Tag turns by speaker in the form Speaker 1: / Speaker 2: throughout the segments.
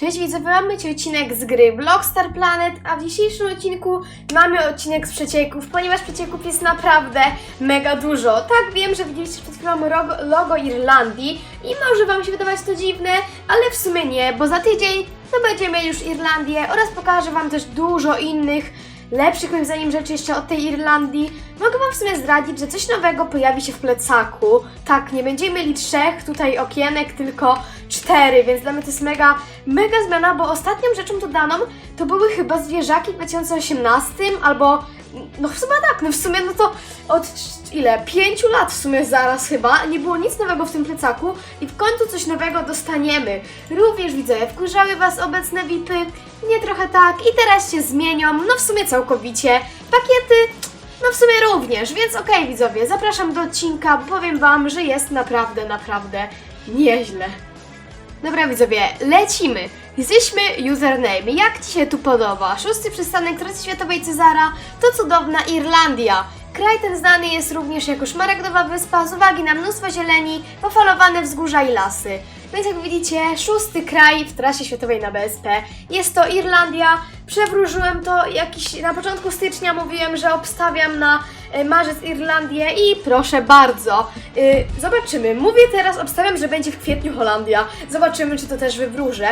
Speaker 1: Cześć widzowie, mamy dzisiaj odcinek z gry Blockstar Planet, a w dzisiejszym odcinku mamy odcinek z przecieków, ponieważ przecieków jest naprawdę mega dużo. Tak, wiem, że widzieliście przed chwilą logo, logo Irlandii i może Wam się wydawać to dziwne, ale w sumie nie, bo za tydzień to będziemy mieli już Irlandię oraz pokażę Wam też dużo innych lepszych moim zdaniem rzeczy jeszcze od tej Irlandii. Mogę Wam w sumie zdradzić, że coś nowego pojawi się w plecaku. Tak, nie będziemy mieli trzech tutaj okienek, tylko cztery, więc dla mnie to jest mega, mega zmiana, bo ostatnią rzeczą dodaną to były chyba zwierzaki w 2018 albo, no w sumie tak, no w sumie no to od ile, pięciu lat w sumie zaraz chyba, nie było nic nowego w tym plecaku i w końcu coś nowego dostaniemy. Również widzę, wkurzały Was obecne VIPy, nie trochę tak i teraz się zmienią, no w sumie całkowicie. Pakiety, no w sumie również, więc okej widzowie, zapraszam do odcinka, powiem Wam, że jest naprawdę, naprawdę nieźle. Dobra widzowie, lecimy! Jesteśmy username. Jak Ci się tu podoba? Szósty przystanek trasy światowej Cezara to cudowna Irlandia. Kraj ten znany jest również jako szmaragdowa wyspa z uwagi na mnóstwo zieleni, pofalowane wzgórza i lasy. Więc jak widzicie, szósty kraj w trasie światowej na BSP. Jest to Irlandia. Przewróżyłem to jakiś na początku stycznia mówiłem, że obstawiam na e, marzec Irlandię i proszę bardzo. y, zobaczymy. Mówię teraz, obstawiam, że będzie w kwietniu Holandia. Zobaczymy, czy to też wywróżę.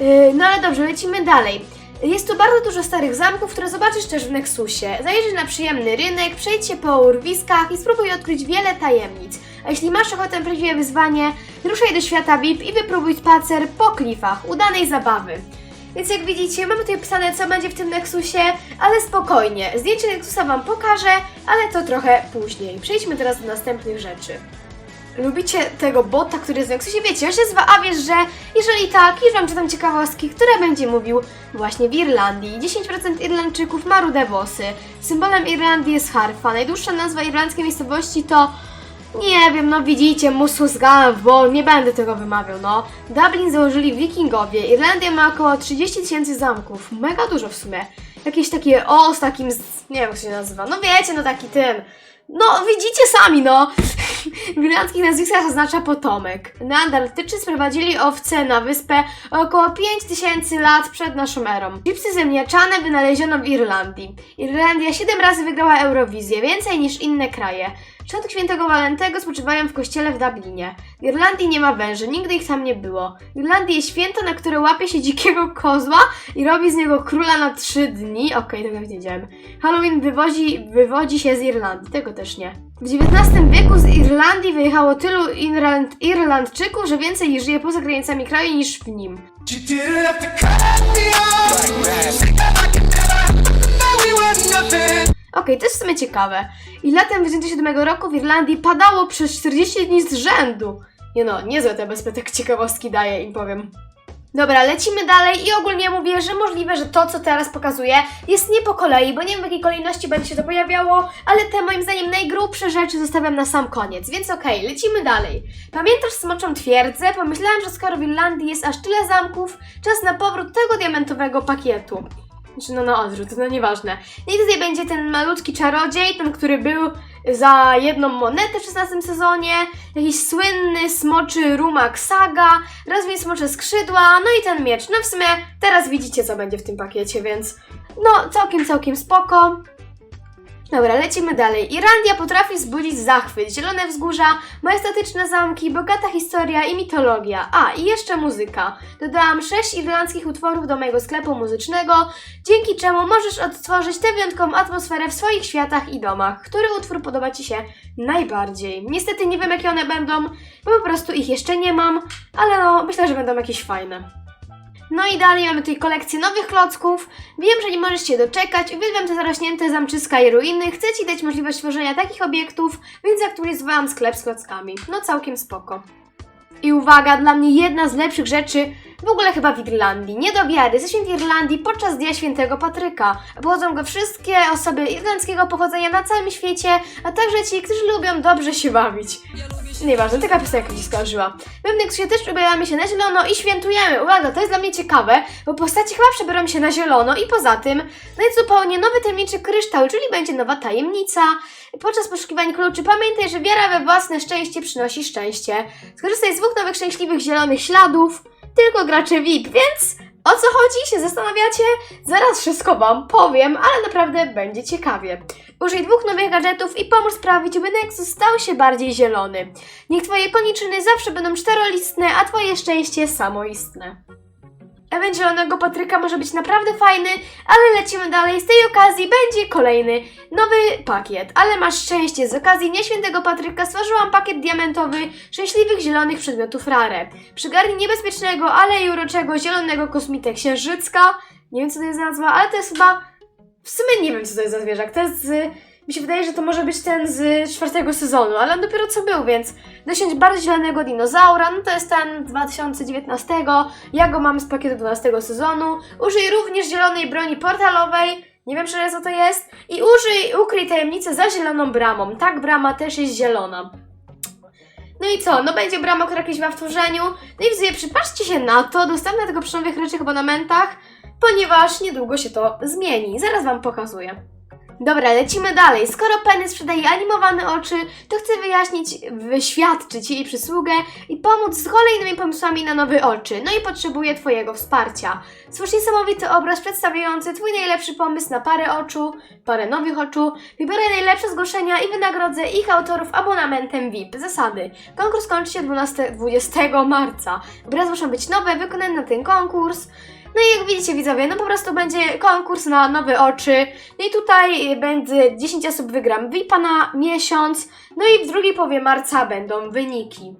Speaker 1: Y, no ale dobrze, lecimy dalej. Jest tu bardzo dużo starych zamków, które zobaczysz też w Nexusie. Zajrzyj na przyjemny rynek, przejdź się po urwiskach i spróbuj odkryć wiele tajemnic. A jeśli masz ochotę prawdziwe wyzwanie, ruszaj do świata VIP i wypróbuj spacer po klifach. Udanej zabawy. Więc jak widzicie, mamy tutaj pisane, co będzie w tym Nexusie, ale spokojnie. Zdjęcie Nexusa Wam pokażę, ale to trochę później. Przejdźmy teraz do następnych rzeczy. Lubicie tego bota, który jest w Nexusie? Wiecie, on się nazywa A wiesz, że jeżeli tak, już Wam czytam ciekawostki, które będzie mówił właśnie w Irlandii. 10% Irlandczyków ma rude włosy. Symbolem Irlandii jest harfa. Najdłuższa nazwa irlandzkiej miejscowości to... Nie wiem, no widzicie, Mususgan, bo nie będę tego wymawiał, no. Dublin założyli wikingowie. Irlandia ma około 30 tysięcy zamków. Mega dużo w sumie. Jakieś takie o z takim, z, nie wiem jak się nazywa, no wiecie, no taki tym. No, widzicie sami, no. W irlandzkich nazwiskach oznacza potomek. Neandertyczy sprowadzili owce na wyspę około 5000 lat przed naszą erą. Chipsy ziemniaczane wynaleziono w Irlandii. Irlandia 7 razy wygrała Eurowizję, więcej niż inne kraje. Szczątki świętego Walentego spoczywają w kościele w Dublinie. W Irlandii nie ma węży, nigdy ich tam nie było. W Irlandii jest święto, na które łapie się dzikiego kozła i robi z niego króla na 3 dni. Okej, tego nie wiedziałem. Halloween wywozi, wywodzi się z Irlandii, tego też nie. W XIX wieku z Irlandii wyjechało tylu Irland, Irlandczyków, że więcej ich żyje poza granicami kraju niż w nim. Okej, to jest w sumie ciekawe. I latem 2007 roku w Irlandii padało przez 40 dni z rzędu. Nie no, niezłe te bezpetek ciekawostki daje im powiem. Dobra, lecimy dalej i ogólnie mówię, że możliwe, że to, co teraz pokazuję, jest nie po kolei, bo nie wiem w jakiej kolejności będzie się to pojawiało, ale te moim zdaniem najgrubsze rzeczy zostawiam na sam koniec, więc okej, lecimy dalej. Pamiętasz Smoczą Twierdzę? Pomyślałam, że skoro w Irlandii jest aż tyle zamków, czas na powrót tego diamentowego pakietu. Znaczy, no na odwrót, no nieważne. No i tutaj będzie ten malutki czarodziej, ten, który był za jedną monetę w 16 sezonie, jakiś słynny smoczy rumak saga, rozwój smocze skrzydła, no i ten miecz. No w sumie teraz widzicie, co będzie w tym pakiecie, więc no całkiem, całkiem spoko. Dobra, lecimy dalej. Irlandia potrafi wzbudzić zachwyt. Zielone wzgórza, majestatyczne zamki, bogata historia i mitologia. A, i jeszcze muzyka. Dodałam sześć irlandzkich utworów do mojego sklepu muzycznego, dzięki czemu możesz odtworzyć tę wyjątkową atmosferę w swoich światach i domach. Który utwór podoba Ci się najbardziej? Niestety nie wiem, jakie one będą, bo po prostu ich jeszcze nie mam, ale no, myślę, że będą jakieś fajne. No i dalej mamy tutaj kolekcję nowych klocków. Wiem, że nie możesz się doczekać. Uwielbiam te zarośnięte zamczyska i ruiny. Chcę Ci dać możliwość tworzenia takich obiektów, więc zaktualizowałam sklep z klockami. No całkiem spoko. I uwaga, dla mnie jedna z lepszych rzeczy w ogóle chyba w Irlandii. Nie do wiary, jesteśmy w Irlandii podczas Dnia Świętego Patryka. Obchodzą go wszystkie osoby irlandzkiego pochodzenia na całym świecie, a także ci, którzy lubią dobrze się bawić. Nieważne, taka piosenka się skojarzyła. My w Nexusie też ubieramy się na zielono i świętujemy. Uwaga, to jest dla mnie ciekawe, bo postaci chyba przebiorą się na zielono i poza tym no jest zupełnie nowy tajemniczy kryształ, czyli będzie nowa tajemnica. Podczas poszukiwań kluczy pamiętaj, że wiara we własne szczęście przynosi szczęście. Skorzystaj z dwóch nowych szczęśliwych zielonych śladów. Tylko gracze VIP, więc o co chodzi się zastanawiacie? Zaraz wszystko Wam powiem, ale naprawdę będzie ciekawie. Użyj dwóch nowych gadżetów i pomóż sprawić, by Nexus stał się bardziej zielony. Niech Twoje koniczyny zawsze będą czterolistne, a Twoje szczęście samoistne. Event Zielonego Patryka może być naprawdę fajny, ale lecimy dalej. Z tej okazji będzie kolejny nowy pakiet. Ale masz szczęście, z okazji Dnia Świętego Patryka stworzyłam pakiet diamentowy szczęśliwych zielonych przedmiotów rare. Przygarnij niebezpiecznego, ale i uroczego zielonego kosmitę księżycka. Nie wiem co to jest nazwa, ale to jest chyba... W sumie nie wiem co to jest za zwierzak. To jest z... Mi się wydaje, że to może być ten z czwartego sezonu, ale on dopiero co był, więc dosiąść bardzo zielonego dinozaura, no to jest ten z 2019. Ja go mam z pakietu 12 sezonu. Użyj również zielonej broni portalowej. Nie wiem co to jest. I użyj, ukryj tajemnicę za zieloną bramą. Tak, brama też jest zielona. No i co? No będzie brama, która kiedyś ma w tworzeniu. No i widzowie, przypatrzcie się na to. Dostępne tylko przy nowych rzeczach abonamentach, ponieważ niedługo się to zmieni. Zaraz Wam pokazuję. Dobra, lecimy dalej. Skoro Penny sprzedaje animowane oczy, to chcę wyjaśnić, wyświadczyć jej przysługę i pomóc z kolejnymi pomysłami na nowe oczy. No i potrzebuję Twojego wsparcia. Stwórz niesamowity obraz przedstawiający Twój najlepszy pomysł na parę oczu, parę nowych oczu. Wybiorę najlepsze zgłoszenia i wynagrodzę ich autorów abonamentem VIP. Zasady. Konkurs kończy się 12, 20 marca. Obrazy muszą być nowe, wykonane na ten konkurs. No i jak widzicie widzowie, no po prostu będzie konkurs na nowe oczy. No i tutaj będzie 10 osób wygram VIP-a na miesiąc. No i w drugiej połowie marca będą wyniki.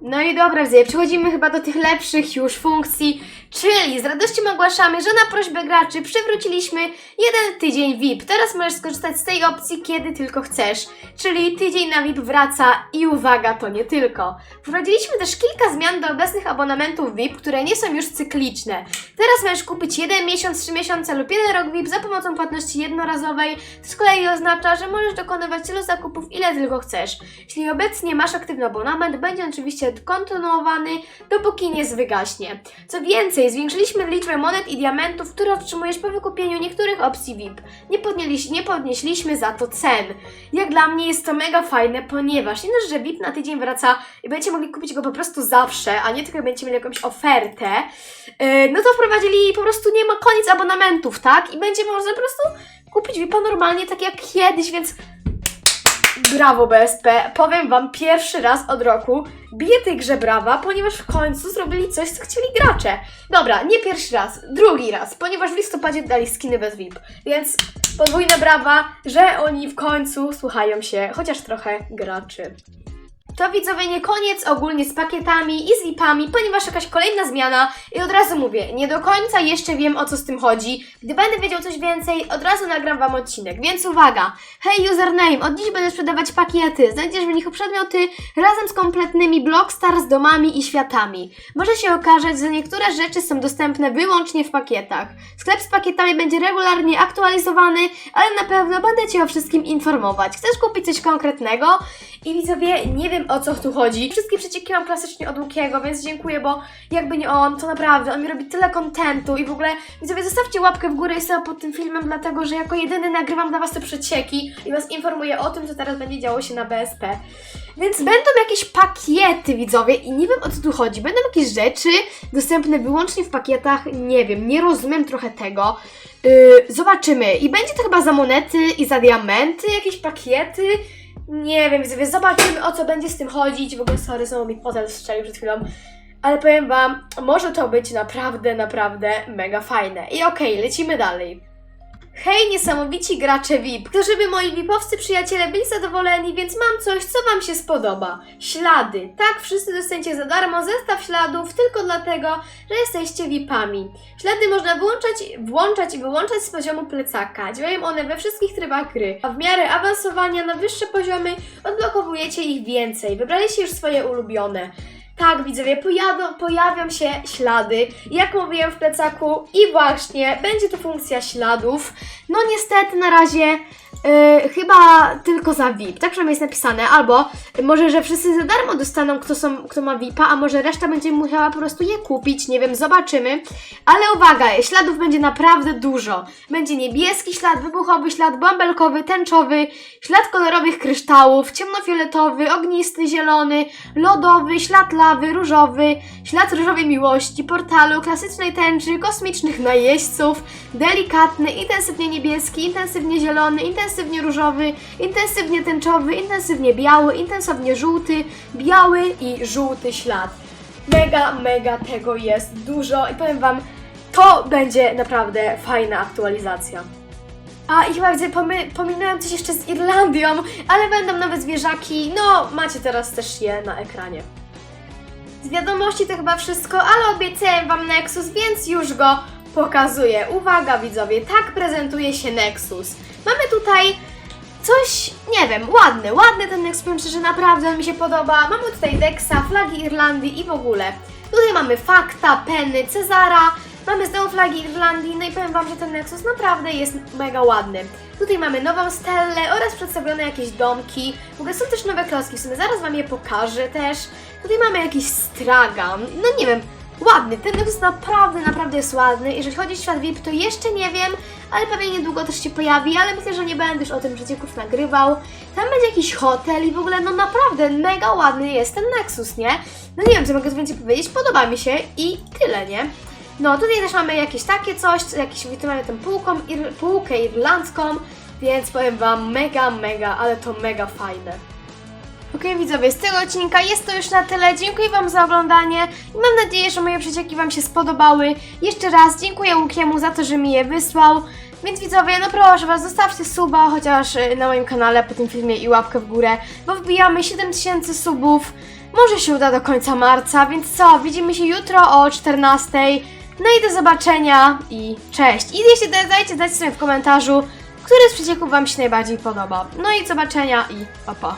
Speaker 1: No i dobra, widzowie, przechodzimy chyba do tych lepszych już funkcji, czyli z radością ogłaszamy, że na prośbę graczy przywróciliśmy jeden tydzień VIP. Teraz możesz skorzystać z tej opcji, kiedy tylko chcesz, czyli tydzień na VIP wraca i uwaga, to nie tylko. Wprowadziliśmy też kilka zmian do obecnych abonamentów VIP, które nie są już cykliczne. Teraz możesz kupić jeden miesiąc, trzy miesiące lub jeden rok VIP za pomocą płatności jednorazowej. Z kolei oznacza, że możesz dokonywać tylu zakupów, ile tylko chcesz. Jeśli obecnie masz aktywny abonament, będzie on oczywiście kontynuowany, dopóki nie wygaśnie. Co więcej, zwiększyliśmy liczbę monet i diamentów, które otrzymujesz po wykupieniu niektórych opcji VIP. Nie, podnieśli, nie podnieśliśmy za to cen. Jak dla mnie jest to mega fajne, ponieważ nie dość, że VIP na tydzień wraca i będziecie mogli kupić go po prostu zawsze, a nie tylko będziecie mieli jakąś ofertę, yy, no to wprowadzili po prostu nie ma koniec abonamentów, tak? I będzie można po prostu kupić VIP-a normalnie tak jak kiedyś, więc Brawo BSP, powiem wam pierwszy raz od roku biję tej grze brawa, ponieważ w końcu zrobili coś, co chcieli gracze. Dobra, nie pierwszy raz, drugi raz, ponieważ w listopadzie dali skiny bez VIP, więc podwójne brawa, że oni w końcu słuchają się chociaż trochę graczy. To widzowie nie koniec ogólnie z pakietami i z VIP-ami, ponieważ jakaś kolejna zmiana i od razu mówię, nie do końca jeszcze wiem o co z tym chodzi. Gdy będę wiedział coś więcej, od razu nagram Wam odcinek, więc uwaga! Hej username, od dziś będę sprzedawać pakiety, znajdziesz w nich przedmioty razem z kompletnymi Blockstar z domami i światami. Może się okazać, że niektóre rzeczy są dostępne wyłącznie w pakietach. Sklep z pakietami będzie regularnie aktualizowany, ale na pewno będę Cię o wszystkim informować. Chcesz kupić coś konkretnego? I widzowie, nie wiem o co tu chodzi. Wszystkie przecieki mam klasycznie od Łukiego, więc dziękuję, bo jakby nie on, to naprawdę on mi robi tyle kontentu i w ogóle widzowie, zostawcie łapkę w górę i sobie pod tym filmem, dlatego że jako jedyny nagrywam dla Was te przecieki i Was informuję o tym, co teraz będzie działo się na BSP. Więc będą jakieś pakiety, widzowie, i nie wiem o co tu chodzi. Będą jakieś rzeczy dostępne wyłącznie w pakietach, nie wiem, nie rozumiem trochę tego. Yy, zobaczymy. I będzie to chyba za monety i za diamenty, jakieś pakiety. Nie wiem, widzowie, zobaczymy o co będzie z tym chodzić. W ogóle sorry, znowu mi fotel strzelił przed chwilą. Ale powiem wam, może to być naprawdę, naprawdę mega fajne. I okej, lecimy dalej. Hej, niesamowici gracze VIP! To żeby moi VIPowscy przyjaciele byli zadowoleni, więc mam coś, co Wam się spodoba. Ślady. Tak, wszyscy dostaniecie za darmo zestaw śladów tylko dlatego, że jesteście VIPami. Ślady można włączać, włączać i wyłączać z poziomu plecaka. Działają one we wszystkich trybach gry, a w miarę awansowania na wyższe poziomy odblokowujecie ich więcej. Wybraliście już swoje ulubione. Tak, widzowie, pojadą, pojawią się ślady, jak mówiłem w plecaku i właśnie będzie to funkcja śladów. No niestety na razie yy, chyba tylko za VIP, tak przynajmniej jest napisane, albo może, że wszyscy za darmo dostaną, kto, są, kto ma VIP-a, a może reszta będzie musiała po prostu je kupić, nie wiem, zobaczymy. Ale uwaga, śladów będzie naprawdę dużo. Będzie niebieski ślad, wybuchowy ślad, bąbelkowy, tęczowy, ślad kolorowych kryształów, ciemnofioletowy, ognisty, zielony, lodowy, ślad lawy, żółtawy, różowy, ślad różowej miłości, portalu, klasycznej tęczy, kosmicznych najeźdźców, delikatny, intensywnie niebieski, intensywnie zielony, intensywnie różowy, intensywnie tęczowy, intensywnie biały, intensywnie żółty, biały i żółty ślad. Mega, mega tego jest dużo i powiem Wam, to będzie naprawdę fajna aktualizacja. A i chyba widzę, pomy- pominąłem coś jeszcze z Irlandią, ale będą nowe zwierzaki. No, macie teraz też je na ekranie. Z wiadomości to chyba wszystko, ale obiecałem Wam Nexus, więc już go pokazuję. Uwaga widzowie, tak prezentuje się Nexus. Mamy tutaj coś, nie wiem, ładny, ładny ten Nexus, powiem szczerze, naprawdę mi się podoba. Mamy tutaj Dexa, flagi Irlandii i w ogóle. Tutaj mamy Fakta, Penny, Cezara, mamy znowu flagi Irlandii, no i powiem Wam, że ten Nexus naprawdę jest mega ładny. Tutaj mamy nową Stellę oraz przedstawione jakieś domki. W ogóle są też nowe klocki, w sumie zaraz Wam je pokażę też. Tutaj mamy jakiś stragan, no nie wiem, ładny. Ten Nexus naprawdę, naprawdę jest ładny. Jeżeli chodzi o świat VIP, to jeszcze nie wiem, ale pewnie niedługo też się pojawi, ale myślę, że nie będę już o tym przecieków nagrywał. Tam będzie jakiś hotel i w ogóle, no naprawdę mega ładny jest ten Nexus, nie? No nie wiem, co mogę więcej powiedzieć, podoba mi się i tyle, nie? No tutaj też mamy jakieś takie coś, jakieś, tu mamy tę półką, ir, półkę irlandzką, więc powiem Wam mega, mega, ale to mega fajne. Okej widzowie, z tego odcinka jest to już na tyle. Dziękuję Wam za oglądanie i mam nadzieję, że moje przecieki Wam się spodobały. Jeszcze raz dziękuję Łukiemu za to, że mi je wysłał. Więc widzowie, no proszę Was, zostawcie suba chociaż y, na moim kanale po tym filmie i łapkę w górę, bo wbijamy 7000 subów. Może się uda do końca marca, więc co, widzimy się jutro o 14. No i do zobaczenia i cześć. I jeśli da- dajcie znać w komentarzu, który z przecieków Wam się najbardziej podoba. No i do zobaczenia i pa pa.